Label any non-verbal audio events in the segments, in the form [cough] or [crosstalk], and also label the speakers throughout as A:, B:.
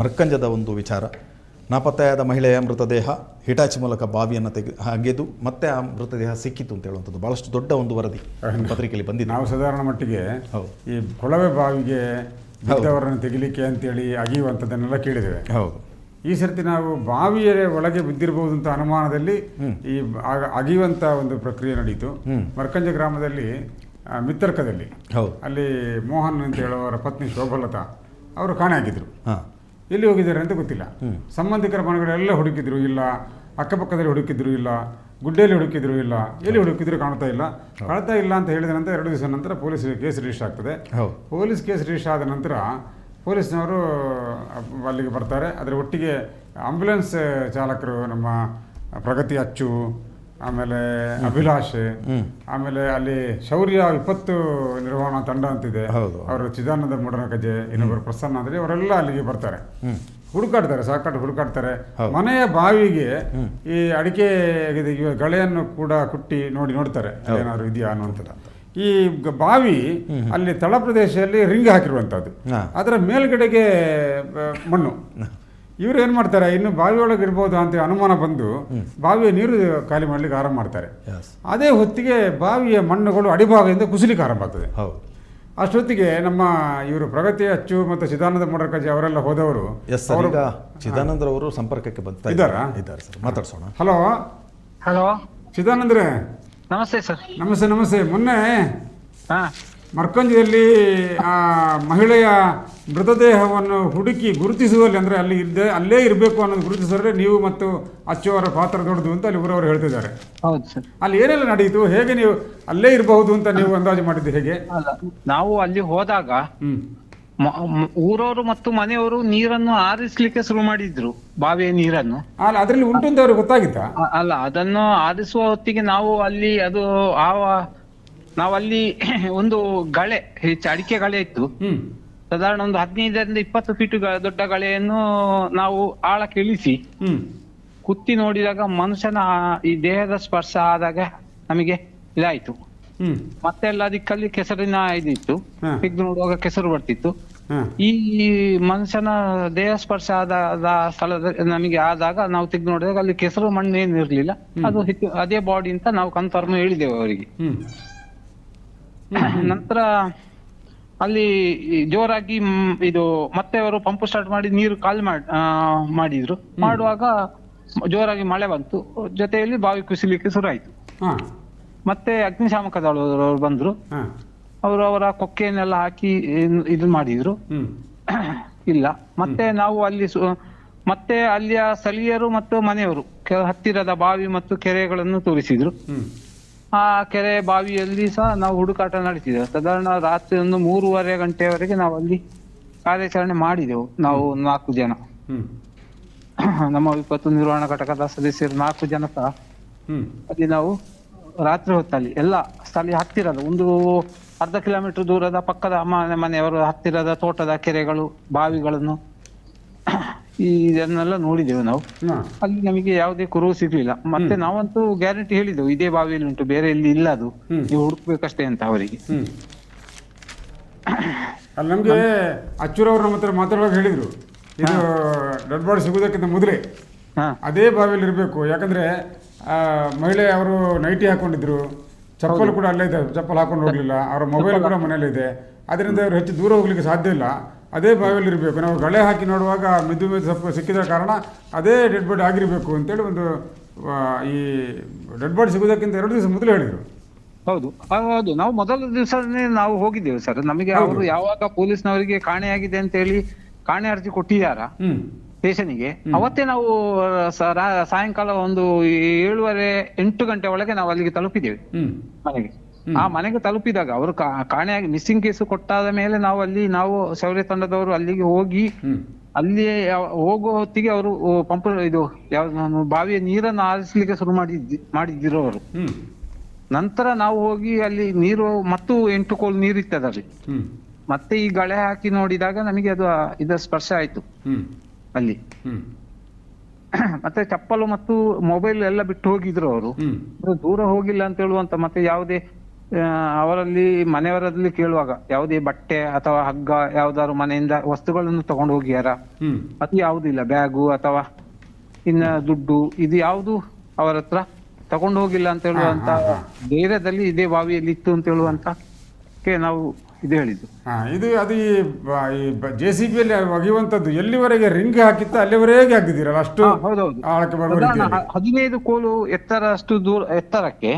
A: ಮರ್ಕಂಜದ ಒಂದು ವಿಚಾರ. ನಾಪತ್ತೆಯಾದ ಮಹಿಳೆಯ ಮೃತದೇಹ ಹಿಟಾಚಿ ಮೂಲಕ ಬಾವಿಯನ್ನು ತೆಗೆ ಅಗೆದು ಮತ್ತೆ ಆ ಮೃತದೇಹ ಸಿಕ್ಕಿತು ಅಂತ ಹೇಳುವಂಥದ್ದು. ಭಾಳಷ್ಟು ದೊಡ್ಡ ಒಂದು ವರದಿ ಪತ್ರಿಕೆಯಲ್ಲಿ ಬಂದಿದೆ.
B: ನಾವು ಸಾಧಾರಣ ಮಟ್ಟಿಗೆ. ಈ ಕೊಳವೆ ಬಾವಿಗೆ ಬಿದ್ದವರನ್ನು ತೆಗಿಲಿಕ್ಕೆ ಅಂತೇಳಿ ಅಗಿಯುವಂಥದ್ದನ್ನೆಲ್ಲ ಕೇಳಿದ್ದೇವೆ.
A: ಹೌದು.
B: ಈ ಸರ್ತಿ ನಾವು ಬಾವಿಯ ಒಳಗೆ ಬಿದ್ದಿರಬಹುದು ಅಂತ ಅನುಮಾನದಲ್ಲಿ ಈ ಅಗಿಯುವಂತ ಒಂದು ಪ್ರಕ್ರಿಯೆ ನಡೀತು. ಮರ್ಕಂಜ ಗ್ರಾಮದಲ್ಲಿ ಮಿತ್ತರ್ಕದಲ್ಲಿ
A: ಹೌದು.
B: ಅಲ್ಲಿ ಮೋಹನ್ ಅಂತ ಹೇಳುವವರ ಪತ್ನಿ ಶೋಭಲತಾ ಅವರು ಕಾಣೆ ಆಗಿದ್ರು ಎಲ್ಲಿ ಹೋಗಿದ್ದಾರೆ ಅಂತ ಗೊತ್ತಿಲ್ಲ. ಸಂಬಂಧಿಕರ ಮನೆಗಳೆಲ್ಲ ಹುಡುಕಿದ್ರು ಇಲ್ಲ ಅಕ್ಕಪಕ್ಕದಲ್ಲಿ ಹುಡುಕಿದ್ರು ಇಲ್ಲ ಗುಡ್ಡೆಯಲ್ಲಿ ಹುಡುಕಿದ್ರು ಇಲ್ಲ ಎಲ್ಲಿ ಹುಡುಕಿದ್ರು ಕಾಣ್ತಾ ಇಲ್ಲ. ಕಾಣ್ತಾ ಇಲ್ಲ ಅಂತ ಹೇಳಿದ ನಂತರ ಎರಡು ದಿವಸ ನಂತರ ಪೊಲೀಸ್ ಕೇಸ್ ರಿಜಿಸ್ಟರ್ ಆಗ್ತದೆ. ಪೊಲೀಸ್ ಕೇಸ್ ರಿಜಿಸ್ಟರ್ ಆದ ನಂತರ ಪೊಲೀಸ್ನವರು ಅಲ್ಲಿಗೆ ಬರ್ತಾರೆ. ಅದರ ಒಟ್ಟಿಗೆ ಆಂಬ್ಯುಲೆನ್ಸ್ ಚಾಲಕರು ನಮ್ಮ ಪ್ರಗತಿ ಅಚ್ಚು ಆಮೇಲೆ ಅಭಿಲಾಷೆ ಆಮೇಲೆ ಅಲ್ಲಿ ಶೌರ್ಯ ವಿಪತ್ತು ನಿರ್ವಹಣಾ ತಂಡ ಅಂತಿದೆ. ಅವರು ಚಿದಾನಂದ ಮೂಡನಕಜೆ ಇನ್ನೊಬ್ಬರು ಪ್ರಸನ್ನ ಅಂದ್ರೆ ಅವರೆಲ್ಲ ಅಲ್ಲಿಗೆ ಬರ್ತಾರೆ. ಹುಡುಕಾಡ್ತಾರೆ ಸಾಕಷ್ಟು ಹುಡುಕಾಡ್ತಾರೆ. ಮನೆಯ ಬಾವಿಗೆ ಈ ಅಡಿಕೆ ಗಳೆಯನ್ನು ಕೂಡ ಕುಟ್ಟಿ ನೋಡಿ ನೋಡ್ತಾರೆ. ಏನಾದ್ರು ಇದೆಯಾ ಅನ್ನುವಂಥದ್ದು. ಈ ಬಾವಿ ಅಲ್ಲಿ ತಳ ಪ್ರದೇಶದಲ್ಲಿ ರಿಂಗ್ ಹಾಕಿರುವಂಥದ್ದು. ಅದರ ಮೇಲ್ಗಡೆಗೆ ಮಣ್ಣು. ಇವ್ರು ಏನು ಮಾಡ್ತಾರೆ ಇನ್ನು ಬಾವಿಯೊಳಗೆ ಒಳಗೆ ಇರ್ಬೋದು ಅಂತ ಅನುಮಾನ ಬಂದು ಬಾವಿಯ ನೀರು ಖಾಲಿ ಮಾಡ್ಲಿಕ್ಕೆ ಆರಂಭ ಮಾಡ್ತಾರೆ. ಅದೇ ಹೊತ್ತಿಗೆ ಬಾವಿಯ ಮಣ್ಣುಗಳು ಅಡಿಭಾಗದಿಂದ ಕುಸಿಲಿಕ್ಕೆ ಆರಂಭ ಆಗ್ತದೆ.
A: ಹೌದು.
B: ಅಷ್ಟೊತ್ತಿಗೆ ನಮ್ಮ ಇವರು ಪ್ರಗತಿ ಅಚ್ಚು ಮತ್ತು ಚಿದಾನಂದ ಮೂಡರ್ಕಜಿ ಅವರೆಲ್ಲ ಹೋದವರು
A: ಎಸ್ ಸರ್ ಈಗ ಚಿದಾನಂದ್ರ ಅವರು ಸಂಪರ್ಕಕ್ಕೆ ಬಂತ
B: ಇದ್ದಾರಾ?
A: ಇದ್ದಾರೆ? ಸರ್ ಮಾತಾಡ್ಸೋಣ.
B: ಹಲೋ.
C: ಹಲೋ.
B: ಚಿದಾನಂದ್ರೆ.
C: ನಮಸ್ತೆ ಸರ್
B: ನಮಸ್ತೆ ನಮಸ್ತೆ. ಮೊನ್ನೆ
C: ಮರ್ಕಂಜಿಯಲ್ಲಿ
B: ಮರ್ಕಂಜದಲ್ಲಿ ಆ ಮಹಿಳೆಯ ಮೃತದೇಹವನ್ನು ಹುಡುಕಿ ಗುರುತಿಸುವಲ್ಲಿ ಅಂದ್ರೆ ಅಲ್ಲಿ ಇದ್ದೇ ಅಲ್ಲೇ ಇರಬೇಕು ಅನ್ನೋದು ಗುರುತಿಸಿದ್ರೆ ನೀವು ಮತ್ತು ಅಚ್ಚು ಅವರ ಪಾತ್ರ ದೊಡ್ಡದು ಅಂತ ಅಲ್ಲಿ ಊರವರು ಹೇಳ್ತಿದ್ದಾರೆ.
C: ಹೌದು ಸರ್.
B: ಅಲ್ಲಿ ಏನೆಲ್ಲ ನಡೆಯಿತು ಹೇಗೆ ನೀವು ಅಲ್ಲೇ ಇರಬಹುದು ಅಂತ ನೀವು ಅಂದಾಜು ಮಾಡಿದ್ದು ಹೇಗೆ?
C: ಅಲ್ಲ ನಾವು ಅಲ್ಲಿ ಹೋದಾಗ ಊರವರು ಮತ್ತು ಮನೆಯವರು ನೀರನ್ನು ಆರಿಸ್ಲಿಕ್ಕೆ ಶುರು ಮಾಡಿದ್ರು ಬಾವಿಯ ನೀರನ್ನು.
B: ಅಲ್ಲ ಅದರಲ್ಲಿ ಉಂಟು ಅಂತ ಅವ್ರಿಗೆ ಗೊತ್ತಾಗಿತ್ತ?
C: ಅಲ್ಲ ಅದನ್ನು ಆರಿಸುವ ಹೊತ್ತಿಗೆ ನಾವು ಅಲ್ಲಿ ಅದು ಆ ನಾವಲ್ಲಿ [clears throat] ಒಂದು ಗಳೆ ಹೆಚ್ಚು ಅಡಿಕೆ ಗಳೆ ಇತ್ತು.
B: ಹ್ಮ್.
C: ಸಾಧಾರಣ ಒಂದು ಹದಿನೈದರಿಂದ ಇಪ್ಪತ್ತು ಫೀಟ್ ದೊಡ್ಡ ಗಳೆಯನ್ನು ನಾವು ಆಳಕ್ಕೆ ಇಳಿಸಿ ಕುತ್ತಿ ನೋಡಿದಾಗ ಮನುಷ್ಯನ ಈ ದೇಹದ ಸ್ಪರ್ಶ ಆದಾಗ ನಮಗೆ ಇದಾಯ್ತು. ಮತ್ತೆ ಎಲ್ಲ ದಿಕ್ಕಲ್ಲಿ ಕೆಸರಿನ ಇದಿತ್ತು. ತೆಗೆದು ನೋಡುವಾಗ ಕೆಸರು ಬರ್ತಿತ್ತು. ಈ ಮನುಷ್ಯನ ದೇಹ ಸ್ಪರ್ಶ ಆದ ಸ್ಥಳದ ನಮಗೆ ಆದಾಗ ನಾವು ತೆಗೆದು ನೋಡಿದಾಗ ಅಲ್ಲಿ ಕೆಸರು ಮಣ್ಣು ಏನು ಇರ್ಲಿಲ್ಲ. ಅದು ಹೆಚ್ಚು- ಅದೇ ಬಾಡಿ ಅಂತ ನಾವು ಕನ್ಫರ್ಮ್ ಹೇಳಿದೆವು ಅವರಿಗೆ. ನಂತರ ಅಲ್ಲಿ ಜೋರಾಗಿ ಇದು ಮತ್ತೆ ಅವರು ಪಂಪ್ ಸ್ಟಾರ್ಟ್ ಮಾಡಿ ನೀರು ಖಾಲಿ ಮಾಡ್ ಆ, ಮಾಡಿದ್ರು. ಮಾಡುವಾಗ ಜೋರಾಗಿ ಮಳೆ ಬಂತು. ಜೊತೆಯಲ್ಲಿ ಬಾವಿ ಕುಸಿಲಿಕ್ಕೆ ಶುರು ಆಯ್ತು
B: ಹಾ.
C: ಮತ್ತೆ ಅಗ್ನಿಶಾಮಕ ದಳದವರು ಬಂದ್ರು.
B: ಹಾ.
C: ಅವರು ಅವರ ಕೊಕ್ಕೆಯನ್ನೆಲ್ಲ ಹಾಕಿ ಏನ್- ಇದು ಮಾಡಿದ್ರು. [coughs] ಇಲ್ಲ. ಮತ್ತೆ ನಾವು ಅಲ್ಲಿ ಸು- ಮತ್ತೆ ಅಲ್ಲಿಯ ಸ್ಥಳೀಯರು ಮತ್ತು ಮನೆಯವರು ಹತ್ತಿರದ ಬಾವಿ ಮತ್ತು ಕೆರೆಗಳನ್ನು ತೋರಿಸಿದ್ರು. ಆ ಕೆರೆ ಬಾವಿಯಲ್ಲಿ ಸಹ ನಾವು ಹುಡುಕಾಟ ನಡೆಸಿದೆವು ಸಾಧಾರಣ ರಾತ್ರಿ ಒಂದು ಮೂರುವರೆ ಗಂಟೆವರೆಗೆ ನಾವು ಅಲ್ಲಿ ಕಾರ್ಯಾಚರಣೆ ಮಾಡಿದೆವು ನಾವು ನಾಲ್ಕು ಜನ. ನಮ್ಮ ವಿಪತ್ತು ನಿರ್ವಹಣಾ ಘಟಕದ ಸದಸ್ಯರು ನಾಲ್ಕು ಜನ ಸಹ. ಅಲ್ಲಿ ನಾವು ರಾತ್ರಿ ಹೊತ್ತಲ್ಲಿ ಎಲ್ಲ ಸ್ಥಳೀಯ ಹತ್ತಿರದ ಒಂದು ಅರ್ಧ ಕಿಲೋಮೀಟರ್ ದೂರದ ಪಕ್ಕದ ಮನೆ ಮನೆಯವರು ಹತ್ತಿರದ ತೋಟದ ಕೆರೆಗಳು ಬಾವಿಗಳನ್ನು ಇದನ್ನೆಲ್ಲ ನೋಡಿದೆವು ನಾವು. ಅಲ್ಲಿ ನಮಗೆ ಯಾವುದೇ ಕುರುವು ಸಿಗ್ಲಿಲ್ಲ. ಮತ್ತೆ ನಾವಂತೂ ಗ್ಯಾರಂಟಿ ಹೇಳಿದೆವು ಇದೇ ಬಾವಿಯಲ್ಲಿ ಉಂಟು ಬೇರೆ ಎಲ್ಲಿ ಇಲ್ಲ ಅದು. ನೀವು ಹುಡುಕ್ಬೇಕಷ್ಟೇ ಅಂತ ಅವರಿಗೆ.
B: ಅಲ್ಲಿ ನಮಗೆ ಅಚ್ಚೂರವ್ರು ನಮ್ಮ ಹತ್ರ ಮಾತಾಡುವಾಗ ಹೇಳಿದ್ರು. ಇದು ಡೆಡ್ ಬಾಡಿ ಸಿಗುವುದಕ್ಕಿಂತ ಮೊದಲೇ ಅದೇ ಬಾವಿಯಲ್ಲಿ ಇರಬೇಕು. ಯಾಕಂದ್ರೆ ಆ, ಮಹಿಳೆ ಅವರು ನೈಟಿ ಹಾಕೊಂಡಿದ್ರು. ಚಪ್ಪಲ್ ಕೂಡ ಅಲ್ಲೇ ಇದೆ ಚಪ್ಪಲ್ ಹಾಕೊಂಡು ಹೋಗ್ಲಿಲ್ಲ. ಅವರ ಮೊಬೈಲ್ ಕೂಡ ಮನೇಲಿ ಇದೆ. ಅದರಿಂದ ಅವರು ಹೆಚ್ಚು ದೂರ ಹೋಗ್ಲಿಕ್ಕೆ ಸಾಧ್ಯ ಇಲ್ಲ. ಅದೇ ಬಾವಿಯಲ್ಲಿ ಇರಬೇಕು ನಾವು ಗಳೆ ಹಾಕಿ ನೋಡುವಾಗ ಮೆದು ಮೆದು ಸ್ವಲ್ಪ ಸಿಕ್ಕಿದ ಕಾರಣ ಅದೇ ಡೆಡ್ ಬಾಡಿ ಆಗಿರಬೇಕು ಅಂತೇಳಿ ಒಂದು ಈ ಡೆಡ್ ಬಾಡಿ ಸಿಗೋದಕ್ಕಿಂತ ಎರಡು ದಿವಸ ಮೊದಲು ಹೇಳಿದರು.
C: ಹೌದು. ಹೌದು. ನಾವು ಮೊದಲ ದಿವಸನೇ ನಾವು ಹೋಗಿದ್ದೇವೆ ಸರ್. ನಮಗೆ ಅವರು ಯಾವಾಗ ಪೊಲೀಸ್ನವರಿಗೆ ಕಾಣೆಯಾಗಿದೆ ಅಂತ ಹೇಳಿ ಕಾಣೆ ಅರ್ಜಿ ಕೊಟ್ಟಿದ್ದಾರಾ ಸ್ಟೇಷನ್ಗೆ ಅವತ್ತೇ ನಾವು ಸಾಯಂಕಾಲ ಒಂದು ಏಳುವರೆ ಎಂಟು ಗಂಟೆ ಒಳಗೆ ನಾವು ಅಲ್ಲಿಗೆ ತಲುಪಿದ್ದೇವೆ
B: ಹ್ಮ್.
C: ಮನೆಗೆ. ಆ ಮನೆಗೆ ತಲುಪಿದಾಗ ಅವರು ಕಾಣೆಯಾಗಿ ಮಿಸ್ಸಿಂಗ್ ಕೇಸು ಕೊಟ್ಟಾದ ಮೇಲೆ ನಾವು ಅಲ್ಲಿ ನಾವು ಶೌರ್ಯ ತಂಡದವರು ಅಲ್ಲಿಗೆ ಹೋಗಿ ಅಲ್ಲಿ ಹೋಗೋ ಹೋಗುವ ಹೊತ್ತಿಗೆ ಅವರು ಪಂಪ್ ಇದು ಯಾವ್ದು ನಾನು ಬಾವಿಯ ನೀರನ್ನು ಆರಿಸ್ಲಿಕ್ಕೆ ಶುರು ಮಾಡಿದ್ದಿ ಮಾಡಿದ್ದಿರೋರು ಅವರು. ನಂತರ ನಾವು ಹೋಗಿ ಅಲ್ಲಿ ನೀರು ಮತ್ತು ಎಂಟು ಕೋಲ್
B: ನೀರಿತ್ತದಲ್ಲಿ
C: ಮತ್ತೆ ಈ ಗಳೆ ಹಾಕಿ ನೋಡಿದಾಗ ನಮಗೆ ಅದು ಇದರ ಸ್ಪರ್ಶ ಆಯ್ತು. ಅಲ್ಲಿ. [clears throat] ಮತ್ತೆ ಚಪ್ಪಲು ಮತ್ತು ಮೊಬೈಲ್ ಎಲ್ಲ ಬಿಟ್ಟು ಹೋಗಿದ್ರು ಅವರು ದೂರ ಹೋಗಿಲ್ಲ ಅಂತ ಹೇಳುವಂತ ಮತ್ತೆ ಯಾವುದೇ ಅವರಲ್ಲಿ ಮನೆಯವರಲ್ಲಿ ಕೇಳುವಾಗ ಯಾವುದೇ ಬಟ್ಟೆ ಅಥವಾ ಹಗ್ಗ ಯಾವ್ದಾದ್ರು ಮನೆಯಿಂದ ವಸ್ತುಗಳನ್ನು ತಗೊಂಡು ಹೋಗಿಯಾರ
B: ಅದು
C: ಅದು ಯಾವುದಿಲ್ಲ ಬ್ಯಾಗು ಅಥವಾ ಇನ್ನ ದುಡ್ಡು ಇದು ಯಾವುದು ಅವರ ಹತ್ರ? ತಗೊಂಡು ಹೋಗಿಲ್ಲ ಅಂತ ಹೇಳುವಂತ ಧೈರ್ಯದಲ್ಲಿ ಇದೇ ಬಾವಿಯಲ್ಲಿ ಇತ್ತು ಅಂತ ಹೇಳುವಂತ ನಾವು ಇದು ಹೇಳಿದ್ದು.
B: ಇದು ಅದು ಈ ಬ- ಜೆ ಸಿ ಬಿಯಲ್ಲಿ ಒಗೆಯುವಂತದ್ದು ಎಲ್ಲಿವರೆಗೆ ರಿಂಗ್ ಹಾಕಿತ್ತು ಅಲ್ಲಿವರೆಗೆ ಹಾಕಿದ್ದೀರಲ್ಲ ಅಷ್ಟು
C: ಹೌದೌದು. ಹದಿನೈದು ಕೋಲು ಎತ್ತರ ಅಷ್ಟು ದೂರ ಎತ್ತರಕ್ಕೆ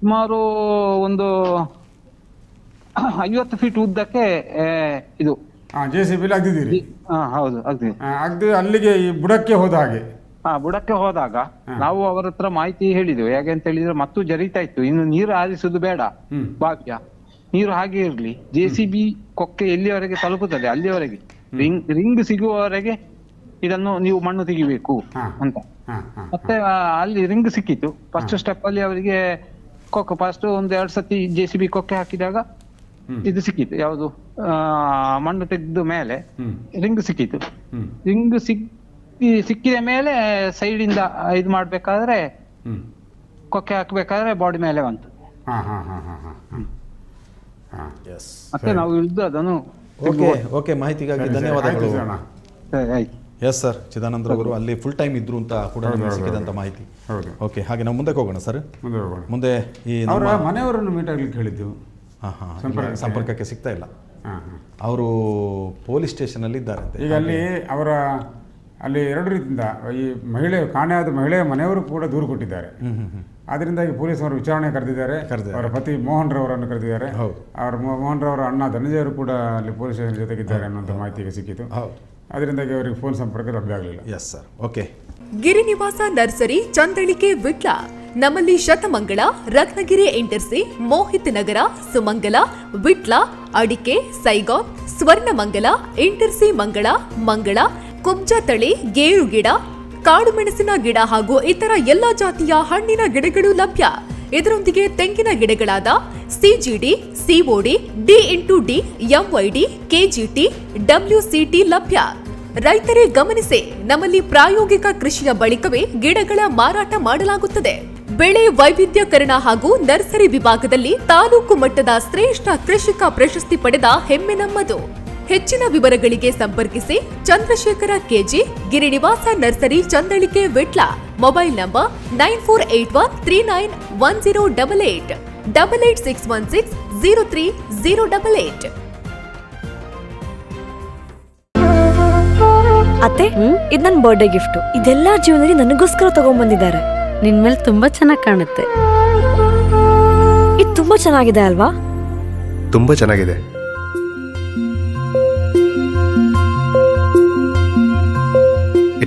C: ಸುಮಾರು ಒಂದು ಐವತ್ತು ಫೀಟ್ ಉದ್ದಕ್ಕೆ ಆ, ಇದು.
B: ಹಾ ಜೆ ಸಿ ಬಿಲಿ ಅಗ್ದಿದ್ದೀರಿ
C: ಹಾ ಹೌದು ಅಗ್ದಿ
B: ಅಲ್ಲಿಗೆ ಈ ಬುಡಕ್ಕೆ ಹೋದ ಹಾಗೆ.
C: ಹಾ ಬುಡಕ್ಕೆ ಹೋದಾಗ ನಾವು ಅವರ ಹತ್ರ ಮಾಹಿತಿ ಹೇಳಿದೆವು. ಹೇಗೆ ಅಂತ ಹೇಳಿದ್ರೆ ಮತ್ತೂ ಜರಿತಾ ಇತ್ತು. ಇನ್ನು ನೀರು ಹಾರಿಸುದು ಬೇಡ
B: ಹ್ಮ್.
C: ಭಾಗ್ಯ. ನೀರು ಹಾಗೆ ಇರ್ಲಿ. ಜೆ ಸಿ ಬಿ ಕೊಕ್ಕೆ ಎಲ್ಲಿವರೆಗೆ ತಲುಪುತ್ತದೆ? ಅಲ್ಲಿಯವರೆಗೆ ರಿಂಗ್ ರಿಂಗ್ ಸಿಗುವವರೆಗೆ ಇದನ್ನು ನೀವು ಮಣ್ಣು ತೆಗಿಬೇಕು
B: ಹಾ.
C: ಅಂತ.
B: ಹಾ ಹಾ
C: ಮತ್ತೆ ಆ, ಅಲ್ಲಿ ರಿಂಗ್ ಸಿಕ್ಕಿತ್ತು. ಫಸ್ಟ್ ಸ್ಟೆಪ್ ಅಲ್ಲಿ ಅವರಿಗೆ ಕೊಕ್ಕೆ ಫಸ್ಟ್ ಒಂದ್ ಎರಡ್ ಸತಿ ಜೆ ಸಿ ಬಿ ಕೊಕ್ಕೆ ಹಾಕಿದಾಗ ಇದು ಸಿಕ್ಕಿತ್ತು. ಯಾವುದು? ಮಣ್ಣು ತೆಗೆದು ಮೇಲೆ
B: ಹ್ಮ್.
C: ರಿಂಗ್ ಸಿಕ್ಕಿತ್ತು.
B: ಹ್ಮ್.
C: ರಿಂಗ್ ಸಿಕ್ಕಿ ಸಿಕ್ಕಿದ ಮೇಲೆ ಸೈಡ್ ಇಂದ ಇದು ಮಾಡ್ಬೇಕಾದ್ರೆ
B: ಹ್ಮ್.
C: ಕೊಕ್ಕೆ ಹಾಕ್ಬೇಕಾದ್ರೆ ಬಾಡಿ ಮೇಲೆ ಬಂತು.
B: ಹಾ ಹಾ ಹಾ ಹಾ ಹಾ ಹಾ. ಹಾ.
A: ಎಸ್
C: ಮತ್ತೆ ನಾವು ಇಳಿದು ಅದನ್ನು
A: ಓಕೆ ಓಕೆ ಮಾಹಿತಿಗಾಗಿ
B: ಧನ್ಯವಾದಗಳು. ಸರಿ.
A: ಧನ್ಯವಾದಗಳು
B: ಆಯ್ತು.
C: ಸರಿ,
A: ಎಸ್ ಸರ್ ಚಿದಾನಂದ್ರವರು ಅಲ್ಲಿ ಫುಲ್ ಟೈಮ್ ಇದ್ರು ಅಂತ ಕೂಡ
B: ಸಿಕ್ಕಿದಂತ
A: ನಮಗೆ ಸಿಕ್ಕಿದಂಥ ಮಾಹಿತಿ.
B: ಹೌದು.
A: ಓಕೆ ಹಾಗೆ ನಾವು ಮುಂದಕ್ಕೆ ಹೋಗೋಣ ಸರ್
B: ಮುಂದೆ ಹೋಗೋಣ.
A: ಮುಂದೆ ಈ
B: ಅವರ ಮನೆಯವರನ್ನು ಮೀಟ್ ಆಗ್ಲಿಕ್ಕೆ ಹೇಳಿದ್ದು.
A: ಹಾಂ ಹಾಂ
B: ಸಂಪರ್ಕಕ್ಕೆ.
A: ಸಿಗ್ತಾ ಇಲ್ಲ. ಅವರು ಪೊಲೀಸ್ ಸ್ಟೇಷನಲ್ಲಿ ಇದ್ದಾರಂತೆ
B: ಈಗ ಅಲ್ಲಿ ಅವರ ಅಲ್ಲಿ ಎರಡು ರೀತಿಯಿಂದ ಈ ಮಹಿಳೆ ಕಾಣೆಯಾದ ಮಹಿಳೆಯ ಮನೆಯವರು ಕೂಡ ದೂರು ಕೊಟ್ಟಿದ್ದಾರೆ. ಅದರಿಂದಾಗಿ ಪೊಲೀಸರು ವಿಚಾರಣೆ ಕರೆದಿದ್ದಾರೆ. ಅವರ ಪತಿ ಮೋಹನ್ ರವರನ್ನು ಕರೆದಿದ್ದಾರೆ. ಅವರ ಮೋಹನ್ ರವರ ಅಣ್ಣ ಧನಂಜಯರು ಕೂಡ ಅಲ್ಲಿ ಪೊಲೀಸ್ ಸ್ಟೇಷನ್ ಜೊತೆಗಿದ್ದಾರೆ ಅನ್ನುವಂಥ ಮಾಹಿತಿಗೆ ಸಿಕ್ಕಿತು
A: ಹೌದು.
B: ಅದರಿಂದಾಗಿ ಅವರಿಗೆ ಫೋನ್ ಸಂಪರ್ಕ ಲಭ್ಯ ಆಗಲಿಲ್ಲ.
A: Yes sir okay
D: Girinivasa nursery Chandalike Vitla ನಮ್ಮಲ್ಲಿ ಶತಮಂಗಳ ರತ್ನಗಿರಿ ಇಂಟರ್ಸಿ ಮೋಹಿತ್ ನಗರ ಸುಮಂಗಲ ವಿಟ್ಲ ಅಡಿಕೆ ಸೈಗಾನ್ ಸ್ವರ್ಣಮಂಗಲ ಇಂಟರ್ಸಿ ಮಂಗಳ ಮಂಗಳ ಕುಬ್ಜ ತಳಿ ಗೇರು ಗಿಡ ಕಾಡು ಮೆಣಸಿನ ಗಿಡ ಹಾಗೂ ಇತರ ಎಲ್ಲ ಜಾತಿಯ ಹಣ್ಣಿನ ಗಿಡಗಳು ಲಭ್ಯ. ಇದರೊಂದಿಗೆ ತೆಂಗಿನ ಗಿಡಗಳಾದ CGD COD D into D MYD KGT WCT ಲಭ್ಯ. ರೈತರೇ ಗಮನಿಸಿ, ನಮ್ಮಲ್ಲಿ ಪ್ರಾಯೋಗಿಕ ಕೃಷಿಯ ಬಳಿಕವೇ ಗಿಡಗಳ ಮಾರಾಟ ಮಾಡಲಾಗುತ್ತದೆ. ಬೆಳೆ ವೈವಿಧ್ಯಕರಣ ಹಾಗೂ ನರ್ಸರಿ ವಿಭಾಗದಲ್ಲಿ ತಾಲೂಕು ಮಟ್ಟದ ಶ್ರೇಷ್ಠ ಕೃಷಿಕ ಪ್ರಶಸ್ತಿ ಪಡೆದ ಹೆಮ್ಮೆ ನಮ್ಮದು. ಹೆಚ್ಚಿನ ವಿವರಗಳಿಗೆ ಸಂಪರ್ಕಿಸಿ Chandrashekara KG Girinivasa nursery Chandalike Vitla. Mobile number nine four eight one three nine one zero double eight double eight six one six zero three zero double eight.
E: ಅತ್ತೆ ಇದು ನನ್ನ ಬರ್ಡೇ ಗಿಫ್ಟ್ ಇದೆಲ್ಲ ಜೀವನದಲ್ಲಿ ನನಗೋಸ್ಕರ ತಗೊಂಡ್ಬಂದಿದ್ದಾರೆ.
F: ನಿನ್ ಮೇಲೆ ತುಂಬಾ ಚೆನ್ನಾಗಿ ಕಾಣುತ್ತೆ.
E: ಇದು ತುಂಬಾ ಚೆನ್ನಾಗಿದೆ ಅಲ್ವಾ?
G: ತುಂಬಾ ಚೆನ್ನಾಗಿದೆ.